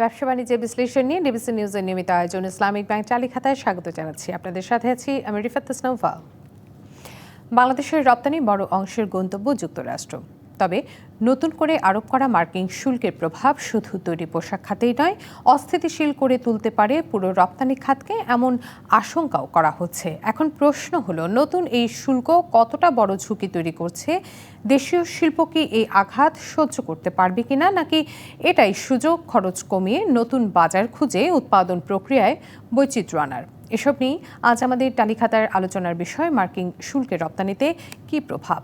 ব্যবসা বাণিজ্যের বিশ্লেষণ নিয়ে ডিবিসি নিউজের নিয়মিত আয়োজন। ইসলামিক ব্যাংক চালি খাতায় স্বাগত জানাচ্ছি। আপনাদের সাথে আছি আমি রিফাত ইসলামফা বাংলাদেশের রপ্তানি বড় অংশের গন্তব্য যুক্তরাষ্ট্র। তবে নতুন করে আরোপ করা মার্কিন শুল্কের প্রভাব শুধু তৈরি পোশাক খাতেই নয়, অস্থিতিশীল করে তুলতে পারে পুরো রপ্তানি খাতকে এমন আশঙ্কাও করা হচ্ছে। এখন প্রশ্ন হলো, নতুন এই শুল্ক কতটা বড় ঝুঁকি তৈরি করছে? দেশীয় শিল্প কি এই আঘাত সহ্য করতে পারবে কিনা, নাকি এটাই সুযোগ খরচ কমিয়ে নতুন বাজার খুঁজে উৎপাদন প্রক্রিয়ায় বৈচিত্র্য আনার? এসব নিয়েই আজ আমাদের তালিখাতার আলোচনার বিষয় মার্কিন শুল্কের রপ্তানিতে কী প্রভাব?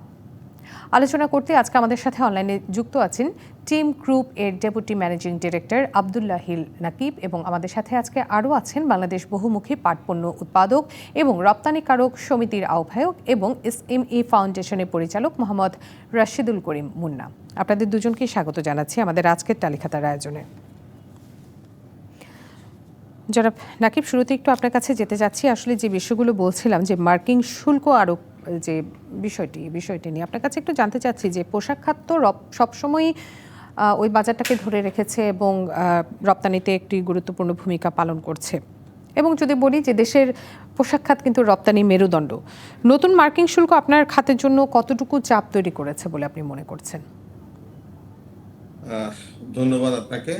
আলোচনা করতে আজকে আমাদের সাথে অনলাইনে যুক্ত আছেন টিম গ্রুপ এর deputy managing director Abdullah Hil Nakib এবং আমাদের সাথে আজকে আরও আছেন বাংলাদেশ বহুমুখী পাটপণ্য উৎপাদক এবং রপ্তানিকারক সমিতির আহ্বায়ক এবং এসএমই ফাউন্ডেশনের পরিচালক মোহাম্মদ রাশিদুল করিম মুন্না। আপনাদের দুজনকে স্বাগত জানাচ্ছি আমাদের আজকের তালিকাতার আয়োজনে। জনাব নাকিব, শুরুতে একটু আপনার কাছে যেতে চাচ্ছি। আসলে যে বিষয়গুলো বলছিলাম যে মার্কিন শুল্ক আরোপ যে বিষয়টি বিষয়টি নিয়ে। আপনার কাছে একটু জানতে চাচ্ছি যে পোশাক খাত তো সবসময়ই ওই বাজারটাকে ধরে রেখেছে এবং রপ্তানিতে একটি গুরুত্বপূর্ণ ভূমিকা পালন করছে। এবং যদি বলি যে দেশের পোশাক খাত কিন্তু রপ্তানি মেরুদণ্ড। নতুন মার্কিন শুল্ক আপনার খাতের জন্য কতটুকু চাপ তৈরি করেছে বলে আপনি মনে করছেন? ধন্যবাদ আপনাকে।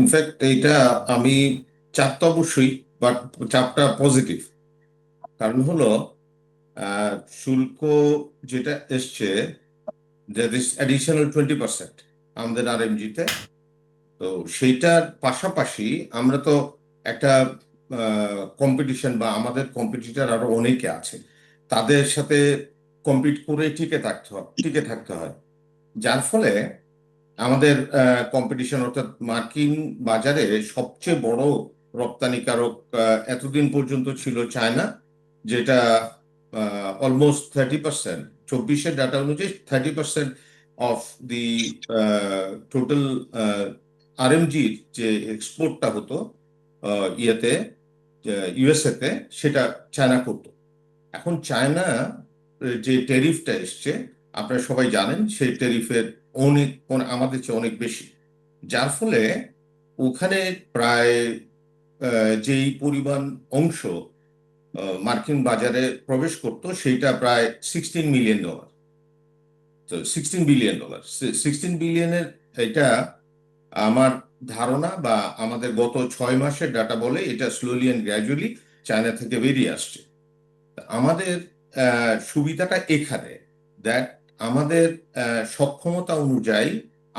ইনফ্যাক্ট এইটা আমি চাপ তো অবশ্যই বাট চাপটা পজিটিভ কারণ হলো শুল্ক যেটা এসছে অ্যাডিশনাল টোয়েন্টি পার্সেন্ট আমাদের আর তে। তো সেইটার পাশাপাশি আমরা তো একটা কম্পিটিশন বা আমাদের কম্পিটিটর আরও অনেকে আছে, তাদের সাথে কম্পিট করে টিকে থাকতে হয় টিকে থাকতে হয়। যার ফলে আমাদের কম্পিটিশন অর্থাৎ মার্কিন বাজারে সবচেয়ে বড় রপ্তানিকারক এতদিন পর্যন্ত ছিল চায়না। যেটা অলমোস্ট থার্টি পার্সেন্ট চব্বিশের ডাটা অনুযায়ী thirty percent of the total আরএমজির যে এক্সপোর্টটা হতো ইয়েতে ইউএসএতে সেটা চায়না করতো। এখন চায়না যে ট্যারিফটা এসছে, আপনারা সবাই জানেন, সেই ট্যারিফের অনেক, আমাদের চেয়ে অনেক বেশি। যার ফলে ওখানে প্রায় যেই পরিমাণ অংশ মার্কিন বাজারে প্রবেশ করতো, সেইটা প্রায় সিক্সটিন মিলিয়ন ডলার তো সিক্সটিন বিলিয়ন ডলার সিক্সটিন বিলিয়নের এটা আমার ধারণা বা আমাদের গত ছয় মাসের ডাটা বলে এটা স্লোলি অ্যান্ড গ্র্যাজুয়ালি চায়না থেকে বেরিয়ে আসছে। আমাদের সুবিধাটা এখানে দ্যাট আমাদের সক্ষমতা অনুযায়ী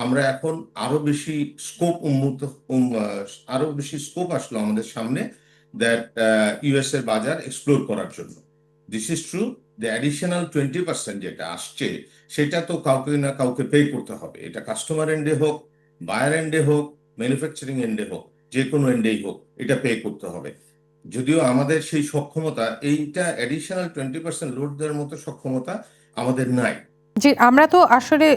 আমরা এখন আরও বেশি স্কোপ উন্মুক্ত আরও বেশি স্কোপ আসলো আমাদের সামনে দ্যাট ইউএস এর বাজার এক্সপ্লোর করার জন্য। This is true the additional twenty percent যেটা আসছে, সেটা তো কাউকে না কাউকে পে করতে হবে। এটা কাস্টমার এন্ডে হোক বায়ার এন্ডে হোক ম্যানুফ্যাকচারিং এন্ডে হোক যে কোনো এন্ডেই হোক, এটা পে করতে হবে। যদিও আমাদের সেই সক্ষমতা, এইটা অ্যাডিশনাল টোয়েন্টি পার্সেন্ট লোড দেওয়ার মতো সক্ষমতা আমাদের নাই। জি, আমরা তো আসলে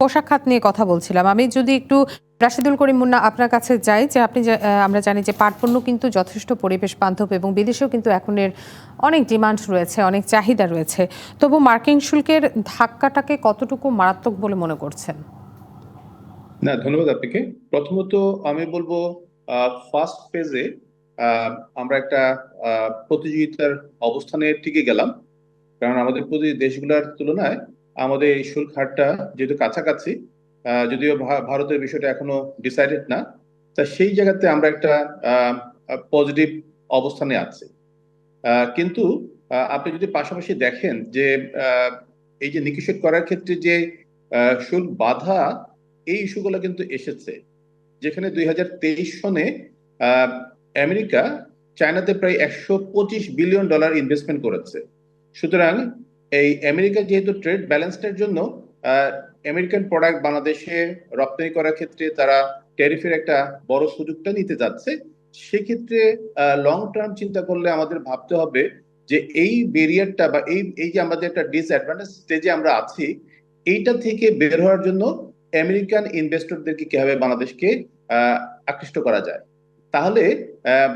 পোশাক খাত নিয়ে কথা বলছিলাম। আমি যদি একটু রাশিদুল করিম মুন্না, আপনার কাছে যাই যে আপনি আমরা জানি যে পাট পণ্য কিন্তু যথেষ্ট পরিবেশ বান্ধব এবং বিদেশেও কিন্তু এখন এর অনেক ডিমান্ড রয়েছে, অনেক চাহিদা রয়েছে। তবু মার্কিন শুল্কের ধাক্কাটাকে কতটুকু মারাত্মক বলে মনে করছেন? না, ধন্যবাদ আপনাকে। প্রথমত আমি বলব ফার্স্ট ফেজে আমরা একটা প্রতিযোগিতার অবস্থানে টিকে গেলাম। কারণ আমাদের প্রতি দেশগুলোর তুলনায় আমাদের এই শুল্ক হারটা যেহেতু কাছাকাছি যদিও ভারতের বিষয়টা এখনও ডিসাইডেড না, তা সেই জায়গাতে আমরা একটা পজিটিভ অবস্থানে আছি। কিন্তু আপনি যদি পাশাপাশি দেখেন যে এই যে নিকিশেট করার ক্ষেত্রে যে শুল্ক বাধা, এই ইস্যুগুলো কিন্তু এসেছে। যেখানে দুই হাজার তেইশ সনে আমেরিকা চায়নাতে প্রায় একশো পঁচিশ বিলিয়ন ডলার ইনভেস্টমেন্ট করেছে। সুতরাং এই আমেরিকা যেহেতু ট্রেড ব্যালেন্সটার জন্য আমেরিকান প্রোডাক্ট বাংলাদেশে রপ্তানি করার ক্ষেত্রে তারা ট্যারিফের একটা বড় সুযোগটা নিতে যাচ্ছে। সেক্ষেত্রে লং টার্ম চিন্তা করলে আমাদের ভাবতে হবে যে এই ব্যারিয়ারটা বা এই এই যে আমাদের একটা ডিসঅ্যাডভান্টেজ স্টেজে আমরা আছি, এইটা থেকে বের হওয়ার জন্য আমেরিকান ইনভেস্টরদেরকে কীভাবে বাংলাদেশকে আকৃষ্ট করা যায়? তাহলে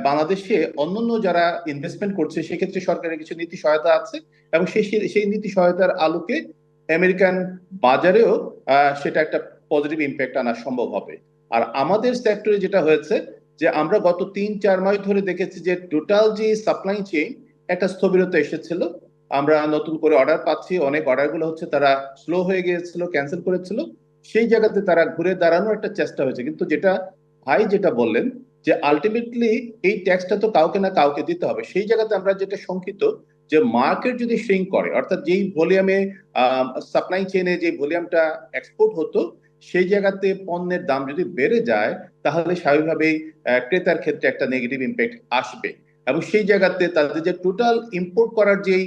বাংলাদেশে অন্যান্য যারা ইনভেস্টমেন্ট করছে, সেক্ষেত্রে সরকারের কিছু নীতি সহায়তা আছে এবং সেই সেই নীতি সহায়তার আলোকে আমেরিকান বাজারেও সেটা একটা পজিটিভ ইম্প্যাক্ট আনা সম্ভব হবে। আর আমাদের সেক্টরে যেটা হয়েছে, যে আমরা গত তিন, চার মাস ধরে দেখেছি যে টোটাল যে সাপ্লাই চেইন একটা স্থবিরতা এসেছিল। আমরা নতুন করে অর্ডার পাচ্ছি, অনেক অর্ডারগুলো হচ্ছে তারা স্লো হয়ে গিয়েছিল ক্যান্সেল করেছিল। সেই জায়গাতে তারা ঘুরে দাঁড়ানোর একটা চেষ্টা হয়েছে। কিন্তু যেটা ভাই যেটা বললেন, যে আলটিমেটলি এই ট্যাক্সটা তো কাউকে না কাউকে দিতে হবে। সেই জায়গাতে আমরা যেটা শঙ্কিত যে মার্কেট যদি শ্রিঙ্ক করে, অর্থাৎ যেই ভলিউমে সাপ্লাই চেইনে যে ভলিউমটা এক্সপোর্ট হতো, সেই জায়গাতে পণ্যের দাম যদি বেড়ে যায়, তাহলে স্বাভাবিকভাবেই ক্রেতার ক্ষেত্রে একটা নেগেটিভ ইম্প্যাক্ট আসবে। এবং সেই জায়গাতে তাদের যে টোটাল ইম্পোর্ট করার যেই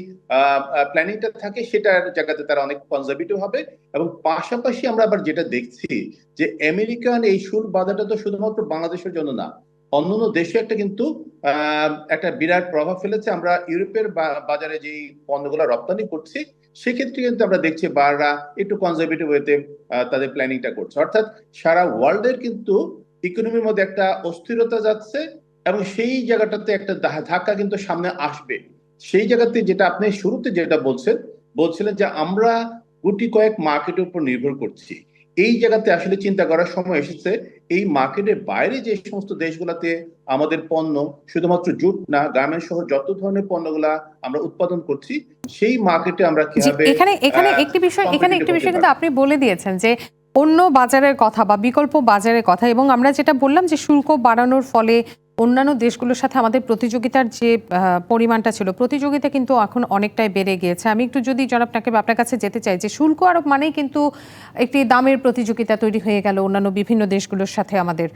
প্ল্যানিংটা থাকে, সেটার জায়গাতে তারা অনেক কনজারভেটিভ হবে। এবং পাশাপাশি আমরা আবার যেটা দেখছি, যে আমেরিকান এই সুর বাধাটা তো শুধুমাত্র বাংলাদেশের জন্য না অন্যান্য দেশে একটা কিন্তু একটা বিরাট প্রভাব ফেলেছে। আমরা ইউরোপের বাজারে যেই পণ্যগুলো রপ্তানি করছি, সেক্ষেত্রে কিন্তু আমরা দেখছি বাররা একটু কনজারভেটিভ ওয়েতে তাদের প্ল্যানিংটা করছে। অর্থাৎ সারা ওয়ার্ল্ডের কিন্তু ইকোনমির মধ্যে একটা অস্থিরতা যাচ্ছে এবং সেই জায়গাটাতে একটা ধাক্কা কিন্তু সামনে আসবে। সেই জায়গাতে যেটা আপনি শুরুতে যেটা বলছেন, বলছিলেন যে আমরা গুটি কয়েক মার্কেটের উপর নির্ভর করছি। এই জায়গাতে আসলে চিন্তা করার সময় এসেছে এই মার্কেটের বাইরে যে সমস্ত দেশগুলোতে আমাদের পণ্য শুধুমাত্র জুট না গার্মেন্ট সহ যত ধরনের পণ্যগুলা আমরা উৎপাদন করছি সেই মার্কেটে আমরা কীভাবে এখানে এখানে একটি বিষয় এখানে একটি বিষয় কিন্তু আপনি বলে দিয়েছেন যে অন্য বাজারের কথা বা বিকল্প বাজারের কথা এবং আমরা যেটা বললাম যে শুল্ক বাড়ানোর ফলে অন্যান্য দেশগুলোর সাথে আমাদের প্রতিযোগিতার যে পরিমাণটা ছিল, প্রতিযোগিতা কিন্তু এখন অনেকটাই বেড়ে গিয়েছে। আমি একটু যদি জনাব আপনাকে আপনার কাছে যেতে চাই যে, শুল্ক আরোপ মানেই কিন্তু একটি দামের প্রতিযোগিতা তৈরি হয়ে গেল অন্যান্য বিভিন্ন দেশগুলোর সাথে আমাদের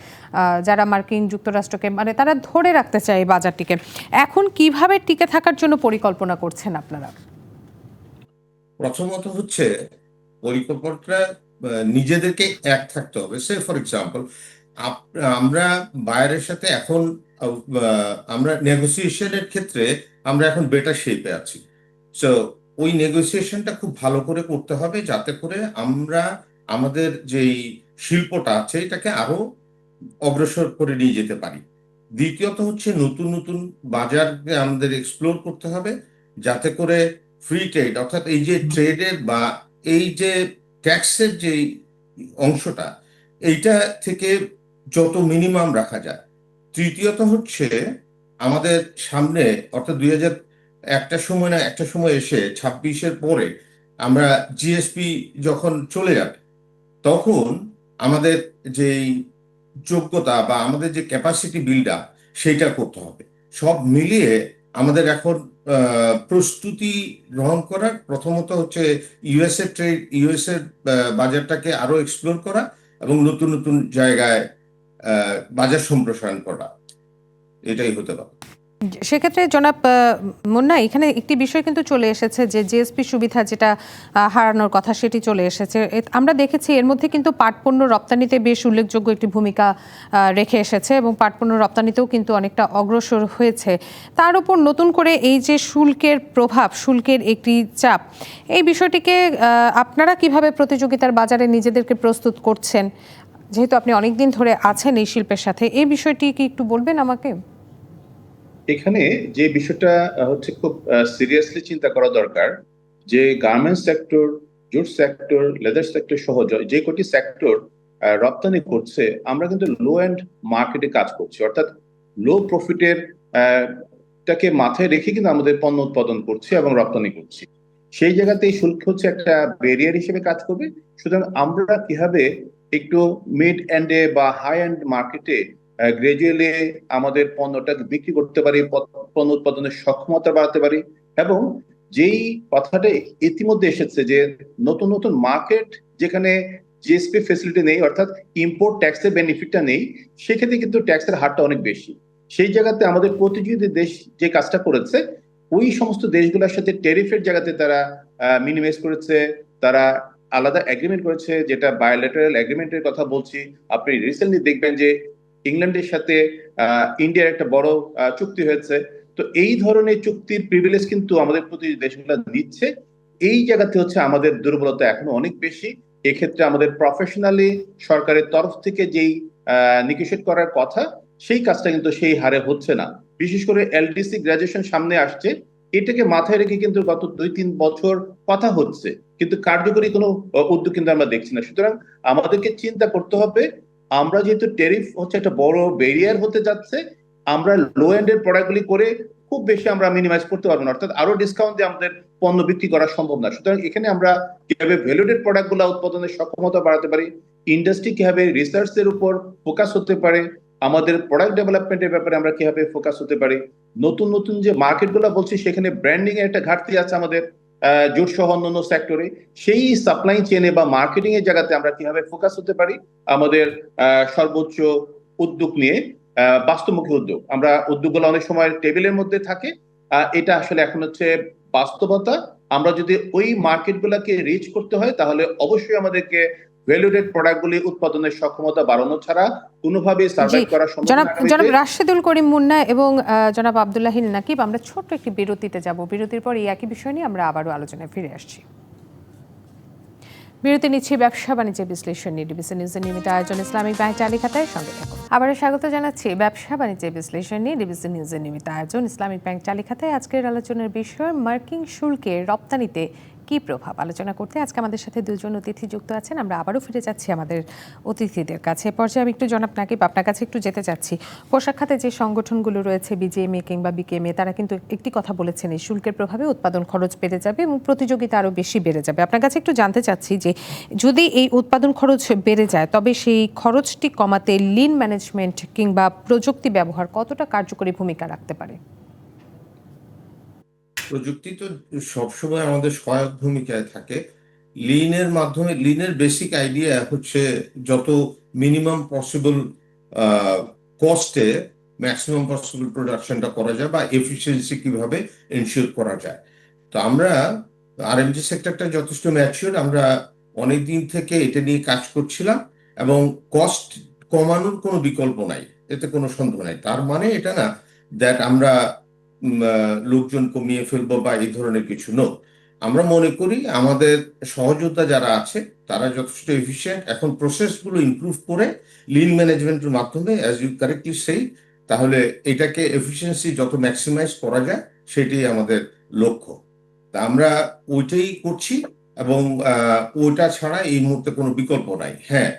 যারা মার্কিন যুক্তরাষ্ট্রকে মানে তারা ধরে রাখতে চায় এই বাজারটিকে। এখন কীভাবে টিকে থাকার জন্য পরিকল্পনা করছেন আপনারা? প্রথমত হচ্ছে পরিকল্পনাটা নিজেদেরকে এক থাকতে হবে। সে, ফর এক্সাম্পল আমরা বাইরের সাথে এখন আমরা নেগোসিয়েশনের ক্ষেত্রে আমরা এখন বেটার শেপে আছি। সো ওই নেগোসিয়েশনটা খুব ভালো করে করতে হবে যাতে করে আমরা আমাদের যেই শিল্পটা আছে, এটাকে আরও অগ্রসর করে নিয়ে যেতে পারি। দ্বিতীয়ত হচ্ছে নতুন নতুন বাজারকে আমাদের এক্সপ্লোর করতে হবে যাতে করে ফ্রি ট্রেড অর্থাৎ এই যে ট্রেডের বা এই যে ট্যাক্সের যে অংশটা, এইটা থেকে যত মিনিমাম রাখা যায়। তৃতীয়ত হচ্ছে, আমাদের সামনে, অর্থাৎ দুই হাজার একটা সময় না, একটা সময় এসে ছাব্বিশের পরে আমরা জিএসপি যখন চলে যাবে, তখন আমাদের যেই যোগ্যতা বা আমাদের যে ক্যাপাসিটি বিল্ড আপ সেইটা করতে হবে। সব মিলিয়ে আমাদের এখন প্রস্তুতি গ্রহণ করার প্রথমত হচ্ছে ইউএসএ ট্রেড ইউএসএ বাজারটাকে আরও এক্সপ্লোর করা এবং নতুন নতুন জায়গায় বাজার সম্প্রসারণ করা। এটাই হতে পারে। সেক্ষেত্রে জনাব মুন্না, এখানে একটি বিষয় কিন্তু চলে এসেছে যে জিএসপি সুবিধা যেটা হারানোর কথা সেটি চলে এসেছে। আমরা দেখেছি এর মধ্যে কিন্তু পাট পণ্য রপ্তানিতে বেশ উল্লেখযোগ্য একটি ভূমিকা রেখে এসেছে এবং পাট পণ্য রপ্তানিতেও কিন্তু অনেকটা অগ্রসর হয়েছে। তার উপর নতুন করে এই যে শুল্কের প্রভাব, শুল্কের একটি চাপ, এই বিষয়টিকে আপনারা কীভাবে প্রতিযোগিতার বাজারে নিজেদেরকে প্রস্তুত করছেন? যেহেতু আপনি অনেকদিন ধরে আছেন এই শিল্পের সাথে, এই বিষয়টি কি একটু বলবেন আমাকে? এখানে যে বিষয়টা হচ্ছে খুব সিরিয়াসলি চিন্তা করা দরকার, যে garments sector jute sector leather sector সহ যে কটি সেক্টর রপ্তানি করছে, আমরা কিন্তু লো এন্ড মার্কেটে কাজ করছি। অর্থাৎ লো প্রফিটের টাকে মাথায় রেখে কিন্তু আমাদের পণ্য উৎপাদন করছি এবং রপ্তানি করছি। সেই জায়গাতে এই শুল্ক হচ্ছে একটা ব্যারিয়ার হিসেবে কাজ করবে। সুতরাং আমরা কীভাবে একটু মিড এন্ডে বা হাই এন্ড মার্কেটে গ্রাজুয়ালি আমাদের পণ্যটা বিক্রি করতে পারি পণ্য উৎপাদনের সক্ষমতা বাড়াতে পারি এবং যেই কথাটা ইতিমধ্যে এসেছে যে নতুন নতুন মার্কেট যেখানে জিএসপি ফেসিলিটি নেই, অর্থাৎ ইম্পোর্ট ট্যাক্সের বেনিফিটটা নেই, সেক্ষেত্রে কিন্তু ট্যাক্সের হারটা অনেক বেশি। সেই জায়গাতে আমাদের প্রতিযোগী দেশ যে কাজটা করেছে, ওই সমস্ত দেশগুলোর সাথে টেরিফের জায়গাতে তারা মিনিমাইজ করেছে, তারা আলাদা এগ্রিমেন্ট করেছে, যেটা বায়োলেটারাল এগ্রিমেন্টের কথা বলছি। আপনি রিসেন্টলি দেখবেন যে ইংল্যান্ডের সাথে ইন্ডিয়ার একটা বড় চুক্তি হয়েছে। তো এই ধরনের চুক্তির প্রিভিলেজ কিন্তু আমাদের প্রতি দেশগুলো দিচ্ছে। এই জায়গাতে হচ্ছে আমাদের দুর্বলতা এখনও অনেক বেশি। এক্ষেত্রে আমাদের প্রফেশনালি সরকারের তরফ থেকে যেই নিগোশিয়েট করার কথা, সেই কাজটা কিন্তু সেই হারে হচ্ছে না। বিশেষ করে এলডিসি গ্রাজুয়েশন সামনে আসছে। এটাকে মাথায় রেখে কিন্তু গত দুই, তিন বছর কথা হচ্ছে। কিন্তু কার্যকরী কোনো উদ্যোগ কিন্তু আমরা দেখছি না। সুতরাং আমাদেরকে চিন্তা করতে হবে, আমরা যেহেতু টেরিফ হচ্ছে একটা বড় ব্যারিয়ার হতে যাচ্ছে, আমরা লো এন্ড এন্ডের প্রোডাক্টগুলি করে খুব বেশি আমরা মিনিমাইজ করতে পারব না। অর্থাৎ আরও ডিসকাউন্ট দিয়ে আমাদের পণ্য বিক্রি করা সম্ভব না। সুতরাং এখানে আমরা কীভাবে ভ্যালুডেড প্রোডাক্টগুলা উৎপাদনের সক্ষমতা বাড়াতে পারি ইন্ডাস্ট্রি কীভাবে রিসার্চ এর উপর ফোকাস হতে পারে, আমাদের প্রোডাক্ট ডেভেলপমেন্টের ব্যাপারে আমরা কীভাবে ফোকাস হতে পারি নতুন নতুন যে মার্কেটগুলা বলছি, সেখানে ব্র্যান্ডিং এর একটা ঘাটতি আছে আমাদের জোট সহ অন্যান্য সেক্টরে সেই সাপ্লাই চেনে বা মার্কেটিং এর জায়গাতে আমরা কীভাবে ফোকাস হতে পারি? আমাদের সর্বোচ্চ উদ্যোগ নিয়ে বাস্তবমুখী উদ্যোগ। আমরা উদ্যোগগুলো অনেক সময় টেবিলের মধ্যে থাকে এটা আসলে এখন হচ্ছে বাস্তবতা। আমরা যদি ওই মার্কেট গুলাকে রিচ করতে হয়, তাহলে অবশ্যই আমাদেরকে ভ্যালুডেড প্রোডাক্ট গুলি উৎপাদনের সক্ষমতা বাড়ানো ছাড়া কোনোভাবে সার্ভাইভ করা সম্ভব জনাব জনাব রাশেদুল করিম মুন্না এবং জনাব আবদুল্লাহিল নাকিব আমরা ছোট্ট একটি বিরতিতে যাব। বিরতির পর এই একই বিষয় নিয়ে আমরা আবারও আলোচনায় ফিরে আসছি। বিরতি নিচ্ছি ব্যবসা বাণিজ্যের বিশ্লেষণ নিয়ে। ডিবিসি নিউজের নিয়মিত আয়োজন ইসলামিক ব্যাংক চালিকাতায় সঙ্গে থাকুন। আবারও স্বাগত জানাচ্ছি ব্যবসা বাণিজ্যের বিশ্লেষণ নিয়ে। ডিবিসি নিউজের নিয়মিত আয়োজন ইসলামিক ব্যাংক চালিকাতায় আজকের আলোচনার বিষয় মার্কিং শুল্কের রপ্তানিতে কি প্রভাব? আলোচনা করতে আজকে আমাদের সাথে দুজন অতিথি যুক্ত আছেন। আমরা আবারও ফিরে যাচ্ছি আমাদের অতিথিদের কাছে। পর্যায়ে আমি একটু জনাব নাকিব, আপনার কাছে একটু যেতে চাচ্ছি। পোশাক খাতে যে সংগঠনগুলো রয়েছে বিজিএমএ কিংবা বিকেএমএ তারা কিন্তু একটি কথা বলেছেন, এই শুল্কের প্রভাবে উৎপাদন খরচ বেড়ে যাবে এবং প্রতিযোগিতা আরও বেশি বেড়ে যাবে। আপনার কাছে একটু জানতে চাচ্ছি যে, যদি এই উৎপাদন খরচ বেড়ে যায়, তবে সেই খরচটি কমাতে লিন ম্যানেজমেন্ট কিংবা প্রযুক্তি ব্যবহার কতটা কার্যকরী ভূমিকা রাখতে পারে? প্রযুক্তি তো সবসময় আমাদের সহায়ক ভূমিকায় থাকে। লিনের মাধ্যমে লিনের বেসিক আইডিয়া হচ্ছে যত মিনিমাম পসিবল কস্টে ম্যাক্সিমাম পসিবল প্রোডাকশনটা করা যায় বা এফিসিয়েন্সি কীভাবে এনশিওর করা যায়। তো আমরা আরএমজি সেক্টরটা যথেষ্ট ম্যাচিওর আমরা অনেক দিন থেকে এটা নিয়ে কাজ করছিলাম এবং কস্ট কমানোর কোনো বিকল্প নাই, এতে কোনো সন্দেহ নাই। তার মানে এটা না দ্যাট আমরা লোকজন কমিয়ে ফেলব বা এই ধরনের কিছু নো আমরা মনে করি আমাদের সহযোদ্ধা যারা আছে তারা যথেষ্ট এফিশিয়েন্ট এখন প্রসেসগুলো ইমপ্রুভ করে লিন ম্যানেজমেন্টের মাধ্যমে অ্যাজ ইউ কারেক্টলি সেই তাহলে এটাকে এফিসিয়েন্সি যত ম্যাক্সিমাইজ করা যায় সেটাই আমাদের লক্ষ্য। তা আমরা ওইটাই করছি এবং ওইটা ছাড়া এই মুহূর্তে কোনো বিকল্প নাই। হ্যাঁ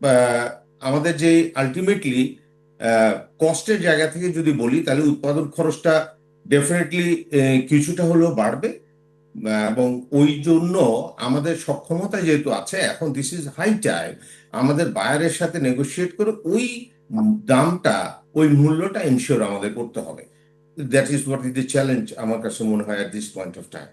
আহ, আমাদের যে আলটিমেটলি কস্টের জায়গা থেকে যদি বলি, তাহলে উৎপাদন খরচটা ডেফিনেটলি কিছুটা হলেও বাড়বে। এবং ওই জন্য আমাদের সক্ষমতা যেহেতু আছে, এখন দিস ইজ হাই টাইম আমাদের বায়ারের সাথে নেগোশিয়েট করে ওই দামটা, ওই মূল্যটা ইনশিওর আমাদের করতে হবে। That is what is the challenge আমার কাছে মনে হয় at this point of time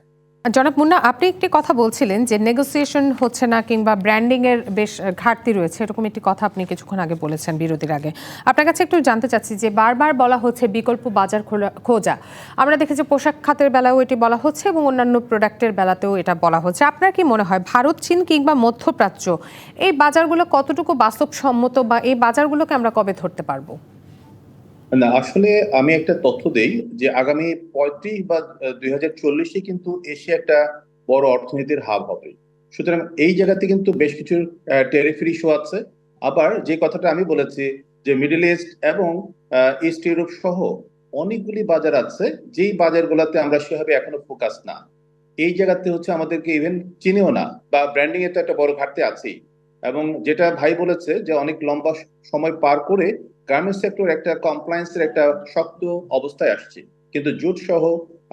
জনাব মুন্না, আপনি একটি কথা বলছিলেন যে নেগোসিয়েশন হচ্ছে না কিংবা ব্র্যান্ডিং এর বেশ ঘাটতি রয়েছে, এরকম একটি কথা আপনি কিছুক্ষণ আগে বলেছেন বিরতির আগে। আপনার কাছে একটু জানতে চাচ্ছি যে বারবার বলা হচ্ছে বিকল্প বাজার খোঁজা। আমরা দেখেছি পোশাক খাতের বেলাও এটি বলা হচ্ছে এবং অন্যান্য প্রোডাক্টের বেলাতেও এটা বলা হচ্ছে। আপনার কি মনে হয় ভারত, চীন কিংবা মধ্যপ্রাচ্য, এই বাজারগুলো কতটুকু বাস্তবসম্মত বা এই বাজারগুলোকে আমরা কবে ধরতে পারব? না, আসলে আমি একটা তথ্য দেই যে আগামী পঁয়ত্রিশ বা দুই হাজার চল্লিশে কিন্তু এশিয়া একটা বড় অর্থনীতির হাব হবে। সুতরাং এই জায়গাতে কিন্তু বেশ কিছু টেরিফের ইস্যু আছে। আবার যে কথাটা আমি বলেছি যে মিডল ইস্ট এবং ইস্ট ইউরোপ সহ অনেকগুলি বাজার আছে, যেই বাজারগুলোতে আমরা সেভাবে এখনও ফোকাস না। এই জায়গাতে হচ্ছে আমাদেরকে ইভেন চিনেও না বা ব্র্যান্ডিং এর তো একটা বড় ঘাটতি আছেই। এবং যেটা ভাই বলেছে যে অনেক লম্বা সময় পার করে গার্মেন্টস সেক্টর একটা কমপ্লায়েন্সের একটা শক্ত অবস্থায় আসছে। কিন্তু জুট সহ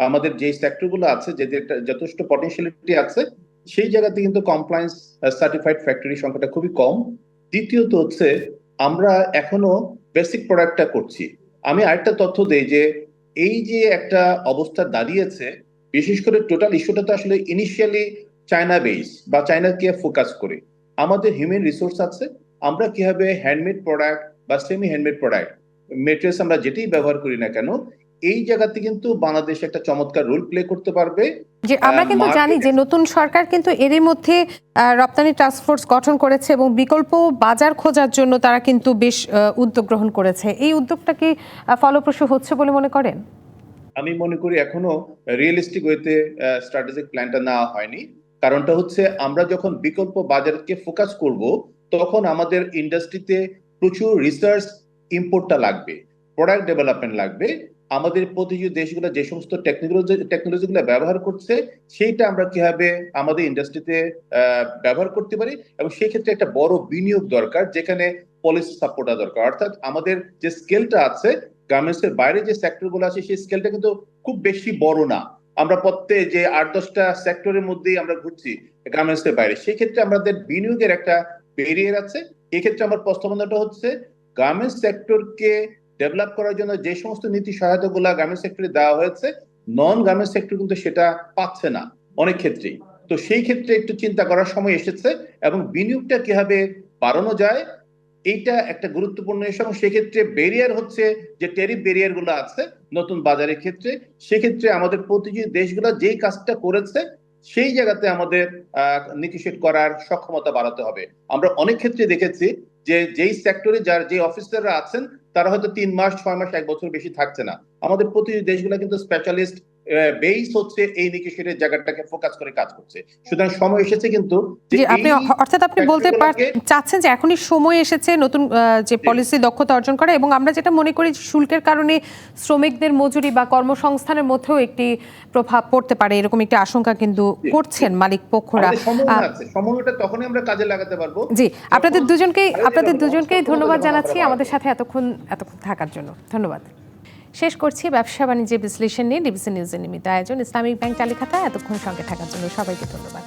আমাদের যে সেক্টরগুলো আছে যেদের যথেষ্ট পটেনশিয়ালিটি আছে, সেই জায়গাতে কিন্তু কমপ্লায়েন্স সার্টিফাইড ফ্যাক্টরি সংখ্যাটা খুবই কম। দ্বিতীয়ত হচ্ছে, আমরা এখনও বেসিক প্রোডাক্টটা করছি। আমি আরেকটা তথ্য দেই যে, এই যে একটা অবস্থা দাঁড়িয়েছে, বিশেষ করে টোটাল ইস্যুটা তো আসলে ইনিশিয়ালি চায়না বেস বা চায়নাকে ফোকাস করে। আমাদের হিউম্যান রিসোর্স আছে, আমরা কীভাবে হ্যান্ডমেড প্রোডাক্ট বা সেমি হ্যান্ডমেড প্রোডাক্ট মেটেরিয়ালস আমরা যেটাই ব্যবহার করি না কেন এই জায়গাতে কিন্তু বাংলাদেশ একটা চমৎকার রোল প্লে করতে পারবে। যে আমরা কিন্তু জানি যে নতুন সরকার কিন্তু এরই মধ্যে রপ্তানি টাস্কফোর্স গঠন করেছে এবং বিকল্প বাজার খোঁজার জন্য তারা কিন্তু বেশ উদ্যোগ গ্রহণ করেছে। এই উদ্যোগটা কি ফলপ্রসূ হচ্ছে বলে মনে করেন? আমি মনে করি এখনও রিয়েলিস্টিক ওয়েতে স্ট্র্যাটেজিক প্ল্যানটা নেওয়া হয়নি। কারণটা হচ্ছে আমরা যখন বিকল্প বাজারকে ফোকাস করব তখন আমাদের ইন্ডাস্ট্রিতে প্রচুর রিসার্চ ইম্পোর্টটা লাগবে প্রোডাক্ট ডেভেলপমেন্ট লাগবে। আমাদের প্রতিযোগী দেশগুলো যে সমস্ত টেকনোলজি টেকনোলজিগুলো ব্যবহার করছে, সেইটা আমরা কীভাবে আমাদের ইন্ডাস্ট্রিতে ব্যবহার করতে পারি এবং সেই ক্ষেত্রে একটা বড় বিনিয়োগ দরকার, যেখানে পলিসি সাপোর্ট দরকার। অর্থাৎ আমাদের যে স্কেলটা আছে গার্মেন্টস এর বাইরে যে সেক্টরগুলো আছে, সেই স্কেলটা কিন্তু খুব বেশি বড় না। আমরা প্রত্যেক যে আট, দশটা সেক্টরের মধ্যেই আমরা ঘুরছি গার্মেন্টস এর বাইরে। সেই ক্ষেত্রে আমাদের বিনিয়োগের একটা ব্যারিয়ার আছে এক্ষেত্রে আমার প্রস্তাবনাটা হচ্ছে গার্মেন্টস সেক্টরকে ডেভেলপ করার জন্য যে সমস্ত নীতি সহায়তা গুলা গার্মেন্টস সেক্টরে দেওয়া হয়েছে নন গার্মেন্টস সেক্টর কিন্তু সেটা পাচ্ছে না অনেক ক্ষেত্রেই। তো সেই ক্ষেত্রে একটু চিন্তা করার সময় এসেছে এবং বিনিয়োগটা কীভাবে বাড়ানো যায়, এইটা একটা গুরুত্বপূর্ণ এবং সেক্ষেত্রে ব্যারিয়ার হচ্ছে যে টেরিফ ব্যারিয়ারগুলো আছে নতুন বাজারের ক্ষেত্রে, সেক্ষেত্রে আমাদের প্রতিযোগী দেশগুলো যেই কাজটা করেছে সেই জায়গাতে আমাদের নিকিশেট করার সক্ষমতা বাড়াতে হবে। আমরা অনেক ক্ষেত্রে দেখেছি যে, যেই সেক্টরে যার যে অফিসাররা আছেন, তারা হয়তো তিন মাস, ছয় মাস, এক বছর বেশি থাকছে না। আমাদের প্রতিটি দেশগুলো কিন্তু স্পেশালিস্ট বেস হচ্ছে এই নিকিশেটের জায়গাটাকে ফোকাস করে কাজ করছে। সুতরাং সময় এসেছে কিন্তু আপনি অর্থাৎ আপনি বলতে চাচ্ছেন যে এখনই সময় এসেছে নতুন যে পলিসি দক্ষতা অর্জন করা এবং আমরা যেটা মনে করি যে শুল্কের কারণে শ্রমিকদের মজুরি বা কর্মসংস্থানের মধ্যেও একটি প্রভাব পড়তে পারে এরকম একটি আশঙ্কা কিন্তু করছেন মালিক পক্ষরা। সম্ভাবনাটা তখনই আমরা কাজে লাগাতে পারব। জি আপনাদের দুজনকেই আপনাদের দুজনকেই ধন্যবাদ জানাচ্ছি আমাদের সাথে এতক্ষণ এতক্ষণ থাকার জন্য। ধন্যবাদ। শেষ করছি ব্যবসা বাণিজ্য বিশ্লেষণ নিয়ে ডিবিসি নিউজের নিমিত্ত আয়োজন। ইসলামিক ব্যাংক চালিখাতা এতক্ষণ সঙ্গে থাকার জন্য সবাইকে ধন্যবাদ।